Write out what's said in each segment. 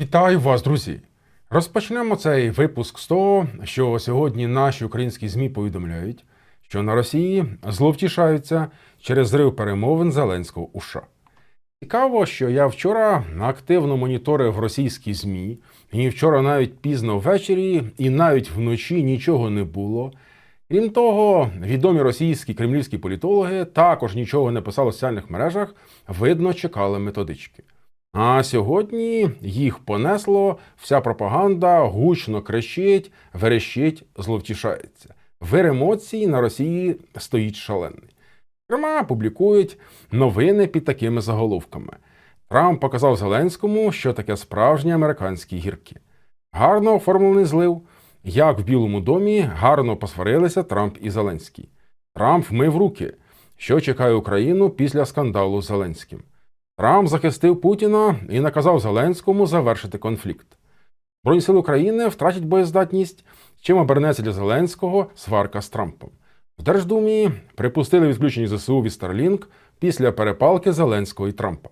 Вітаю вас, друзі! Розпочнемо цей випуск з того, що сьогодні наші українські ЗМІ повідомляють, що на Росії зловтішаються через зрив перемовин Зеленського у США. Цікаво, що я вчора активно моніторив російські ЗМІ, і вчора навіть пізно ввечері, і навіть вночі нічого не було. Крім того, відомі російські кремлівські політологи також нічого не писали в соціальних мережах, видно, чекали методички. А сьогодні їх понесло, вся пропаганда гучно кричить, верещить, зловтішається. Вир емоцій на Росії стоїть шалений. Зокрема, публікують новини під такими заголовками. Трамп показав Зеленському, що таке справжні американські гірки. Гарно оформлений злив, як в Білому домі гарно посварилися Трамп і Зеленський. Трамп вмив руки, що чекає Україну після скандалу з Зеленським. Трамп захистив Путіна і наказав Зеленському завершити конфлікт. Збройні сили України втратять боєздатність, чим обернеться для Зеленського сварка з Трампом. В Держдумі припустили відключення ЗСУ від Starlink після перепалки Зеленського і Трампа.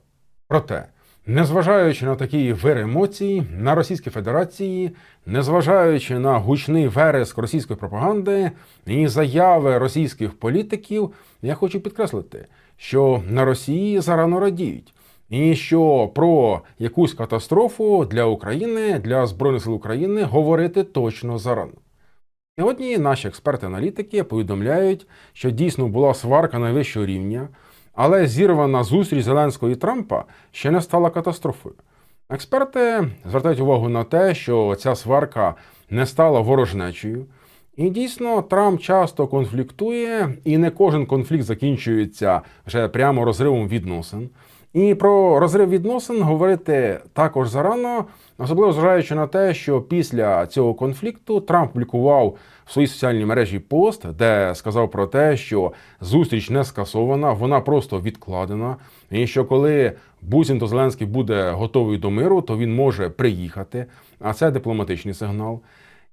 Проте, незважаючи на такий вир емоцій, на Російській Федерації, незважаючи на гучний вереск російської пропаганди і заяви російських політиків, я хочу підкреслити, що на Росії зарано радіють. І що про якусь катастрофу для України, для Збройних сил України говорити точно зарано. Сьогодні наші експерти-аналітики повідомляють, що дійсно була сварка найвищого рівня, але зірвана зустріч Зеленського і Трампа ще не стала катастрофою. Експерти звертають увагу на те, що ця сварка не стала ворожнечою. І дійсно, Трамп часто конфліктує, і не кожен конфлікт закінчується вже прямо розривом відносин. І про розрив відносин говорити також зарано, особливо зважаючи на те, що після цього конфлікту Трамп публікував в своїй соціальній мережі пост, де сказав про те, що зустріч не скасована, вона просто відкладена. І що коли буцімто Зеленський буде готовий до миру, то він може приїхати. А це дипломатичний сигнал.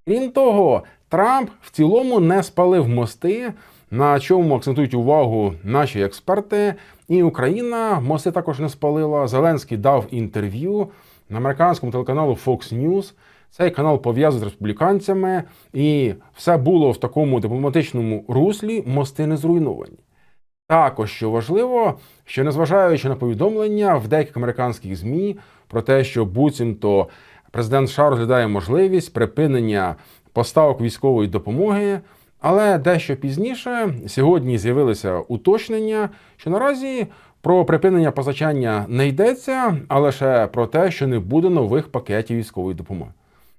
Крім того, Трамп в цілому не спалив мости, на чому акцентують увагу наші експерти. І Україна мости також не спалила. Зеленський дав інтерв'ю на американському телеканалу Fox News. Цей канал пов'язаний з республіканцями, і все було в такому дипломатичному руслі, мости не зруйновані. Також що важливо, що незважаючи на повідомлення в деяких американських ЗМІ про те, що буцімто президент США розглядає можливість припинення поставок військової допомоги. Але дещо пізніше сьогодні з'явилися уточнення, що наразі про припинення позначання не йдеться, а лише про те, що не буде нових пакетів військової допомоги.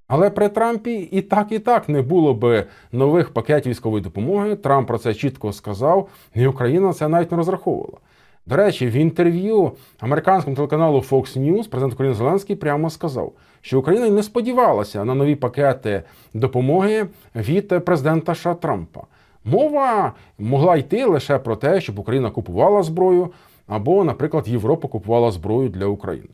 Але при Трампі і так, і так не було би нових пакетів військової допомоги. Трамп про це чітко сказав, і Україна це навіть не розраховувала. До речі, в інтерв'ю американському телеканалу Fox News президент України Зеленський прямо сказав, що Україна не сподівалася на нові пакети допомоги від президента США Трампа. Мова могла йти лише про те, щоб Україна купувала зброю, або, наприклад, Європа купувала зброю для України.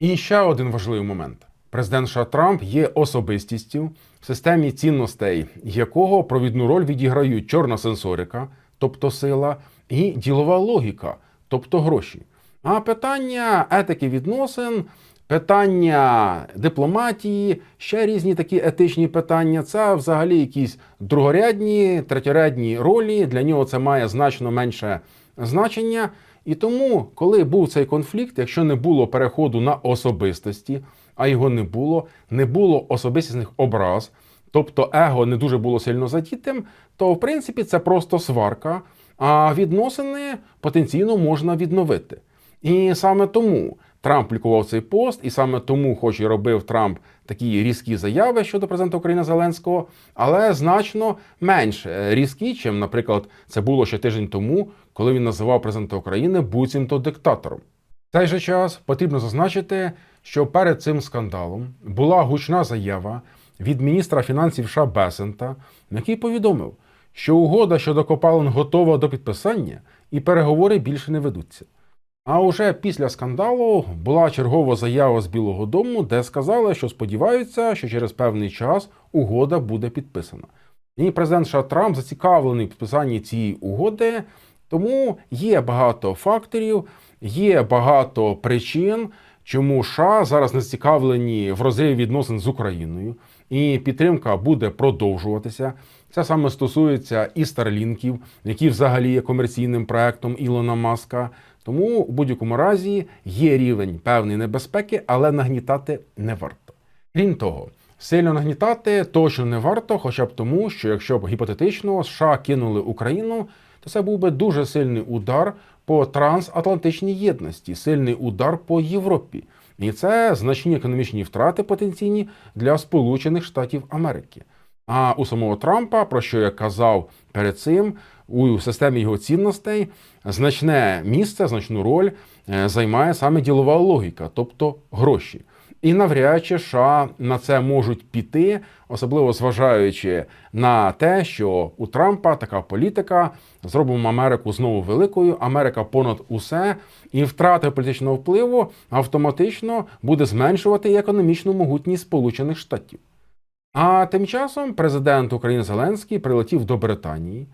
І ще один важливий момент: президент США Трамп є особистістю в системі цінностей, якого провідну роль відіграють чорна сенсорика, тобто сила, і ділова логіка тобто гроші. А питання етики відносин, питання дипломатії, ще різні такі етичні питання це взагалі якісь другорядні, третьорядні ролі. Для нього це має значно менше значення. І тому, коли був цей конфлікт, якщо не було переходу на особистості, а його не було, не було особистісних образ, тобто его не дуже було сильно задітим, то в принципі це просто сварка а відносини потенційно можна відновити. І саме тому Трамп публікував цей пост, і саме тому, хоч і робив Трамп такі різкі заяви щодо президента України Зеленського, але значно менше різкі, чим, наприклад, це було ще тиждень тому, коли він називав президента України буцімто диктатором. В цей же час потрібно зазначити, що перед цим скандалом була гучна заява від міністра фінансів США Бесента, який повідомив що угода щодо копалин готова до підписання і переговори більше не ведуться. А уже після скандалу була чергова заява з Білого Дому, де сказали, що сподіваються, що через певний час угода буде підписана. І президент США Трамп зацікавлений в підписанні цієї угоди, тому є багато факторів, є багато причин, чому США зараз не зацікавлені в розриві відносин з Україною, і підтримка буде продовжуватися. Це саме стосується і старлінків, які взагалі є комерційним проектом Ілона Маска. Тому у будь-якому разі є рівень певної небезпеки, але нагнітати не варто. Крім того, сильно нагнітати точно не варто, хоча б тому, що якщо б гіпотетично США кинули Україну, то це був би дуже сильний удар по трансатлантичній єдності, сильний удар по Європі. І це значні економічні втрати потенційні для Сполучених Штатів Америки. А у самого Трампа, про що я казав перед цим, у системі його цінностей значне місце, значну роль е, займає саме ділова логіка, тобто гроші. І навряд чи США на це можуть піти, особливо зважаючи на те, що у Трампа така політика зробимо Америку знову великою, Америка понад усе, і втрата політичного впливу автоматично буде зменшувати економічну могутність Сполучених Штатів. А тим часом президент України Зеленський прилетів до Британії,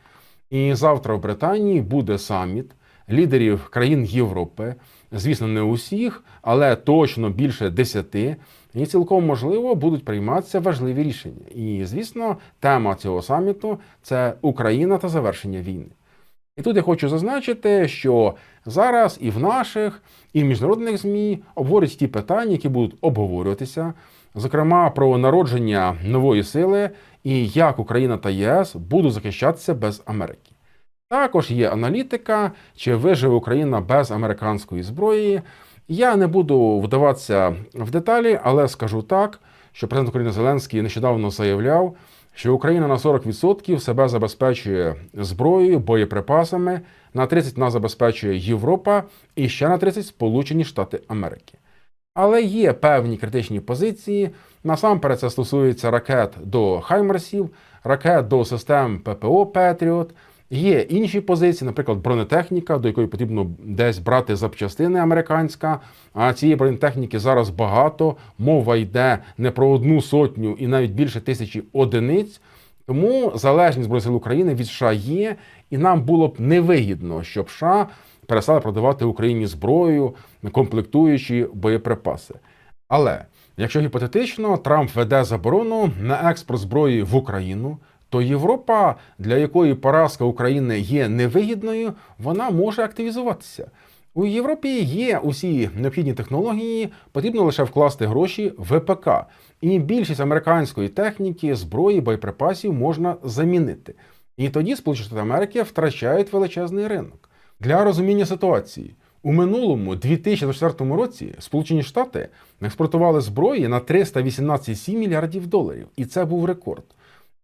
і завтра в Британії буде саміт лідерів країн Європи. Звісно, не усіх, але точно більше десяти. І цілком можливо будуть прийматися важливі рішення. І звісно, тема цього саміту це Україна та завершення війни. І тут я хочу зазначити, що зараз і в наших, і в міжнародних ЗМІ обговорюють ті питання, які будуть обговорюватися, зокрема про народження нової сили і як Україна та ЄС будуть захищатися без Америки. Також є аналітика, чи виживе Україна без американської зброї. Я не буду вдаватися в деталі, але скажу так, що президент України Зеленський нещодавно заявляв, що Україна на 40% себе забезпечує зброєю, боєприпасами, на 30% нас забезпечує Європа і ще на 30% Сполучені Штати Америки. Але є певні критичні позиції. Насамперед, це стосується ракет до Хаймерсів, ракет до систем ППО Петріот. Є інші позиції, наприклад, бронетехніка, до якої потрібно десь брати запчастини американська. А цієї бронетехніки зараз багато. Мова йде не про одну сотню і навіть більше тисячі одиниць. Тому залежність Збройних сил України від США є, і нам було б невигідно, щоб США перестали продавати Україні зброю, комплектуючі боєприпаси. Але якщо гіпотетично Трамп веде заборону на експорт зброї в Україну то Європа, для якої поразка України є невигідною, вона може активізуватися. У Європі є усі необхідні технології, потрібно лише вкласти гроші в ВПК. І більшість американської техніки, зброї, боєприпасів можна замінити. І тоді Сполучені Штати Америки втрачають величезний ринок. Для розуміння ситуації. У минулому 2024 році Сполучені Штати експортували зброї на 318,7 мільярдів доларів, і це був рекорд.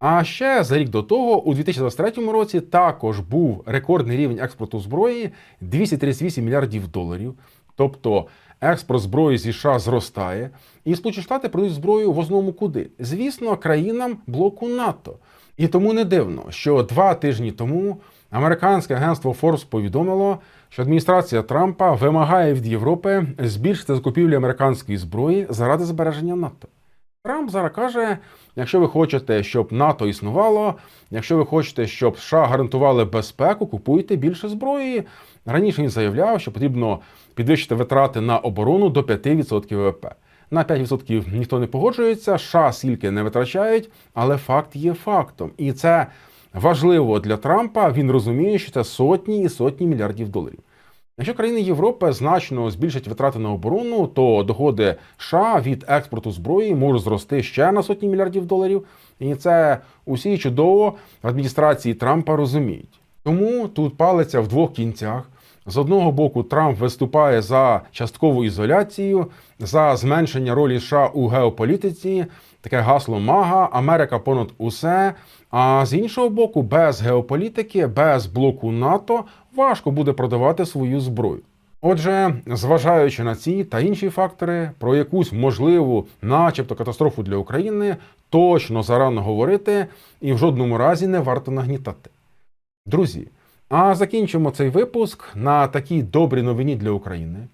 А ще за рік до того, у 2023 році, також був рекордний рівень експорту зброї 238 мільярдів доларів. Тобто експорт зброї зі США зростає, і Сполучені Штати продають зброю в основному куди? Звісно, країнам блоку НАТО. І тому не дивно, що два тижні тому американське агентство Forbes повідомило, що адміністрація Трампа вимагає від Європи збільшити закупівлі американської зброї заради збереження НАТО. Трамп зараз каже: якщо ви хочете, щоб НАТО існувало, якщо ви хочете, щоб США гарантували безпеку, купуйте більше зброї. Раніше він заявляв, що потрібно підвищити витрати на оборону до 5% ВВП. На 5% ніхто не погоджується, США скільки не витрачають, але факт є фактом. І це важливо для Трампа. Він розуміє, що це сотні і сотні мільярдів доларів. Якщо країни Європи значно збільшать витрати на оборону, то доходи США від експорту зброї можуть зрости ще на сотні мільярдів доларів. І це усі чудово в адміністрації Трампа розуміють. Тому тут палиться в двох кінцях. З одного боку, Трамп виступає за часткову ізоляцію, за зменшення ролі США у геополітиці, таке гасло Мага, Америка понад усе. А з іншого боку, без геополітики, без блоку НАТО важко буде продавати свою зброю. Отже, зважаючи на ці та інші фактори, про якусь можливу, начебто, катастрофу для України, точно зарано говорити і в жодному разі не варто нагнітати. Друзі, а закінчимо цей випуск на такій добрій новині для України.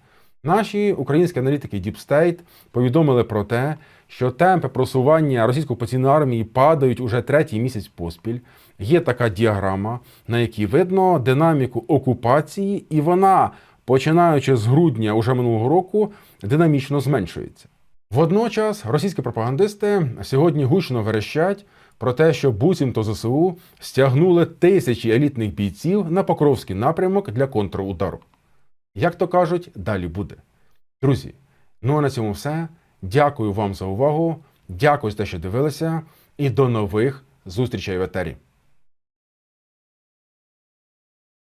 Наші українські аналітики Deep State повідомили про те, що темпи просування російської окупаційної армії падають уже третій місяць поспіль. Є така діаграма, на якій видно динаміку окупації, і вона починаючи з грудня уже минулого року, динамічно зменшується. Водночас російські пропагандисти сьогодні гучно верещать про те, що буцімто ЗСУ стягнули тисячі елітних бійців на Покровський напрямок для контрудару. Як то кажуть, далі буде. Друзі, ну а на цьому все. Дякую вам за увагу. Дякую за те, що дивилися, і до нових зустрічей в етері.